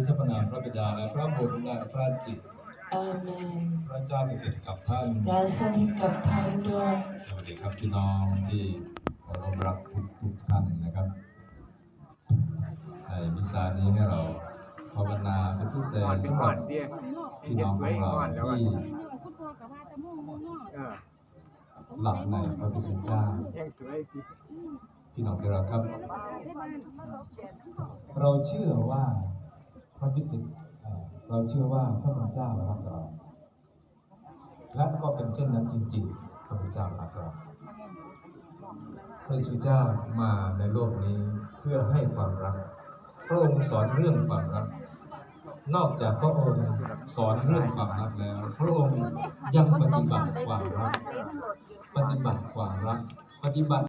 มีพระพระนามพระบิดาและพระบุตรและพระจิต อาเมนพระเจ้าสถิตกับท่านและสถิตกับท่านด้วยสวัสดีครับพี่น้องที่เคารพรักทุกทุกท่านนะครับ ในมิสซานี้ให้เราภาวนาเป็นพิเศษก่อนสำหก่รัอบนเดียพี่น้องของเราที่เออหลับในพระพิสุทธิ์เจ้ายังสวยดีพี่น้องที่รักครับ เราเชื่อว่า พระพิสุทธิ์เราเชื่อว่าพระพุทธเจ้ารักเรา และก็เป็นเช่นนั้นจริงๆ พระพุทธเจ้ารักเราพระเยซูเจ้ามาในโลกนี้เพื่อให้ความรัก พระองค์สอนเรื่องความรัก นอกจากพระองค์สอนเรื่องความรักแล้ว พระองค์ยังปฏิบัติความรัก ปฏิบัติความรัก ปฏิบัติ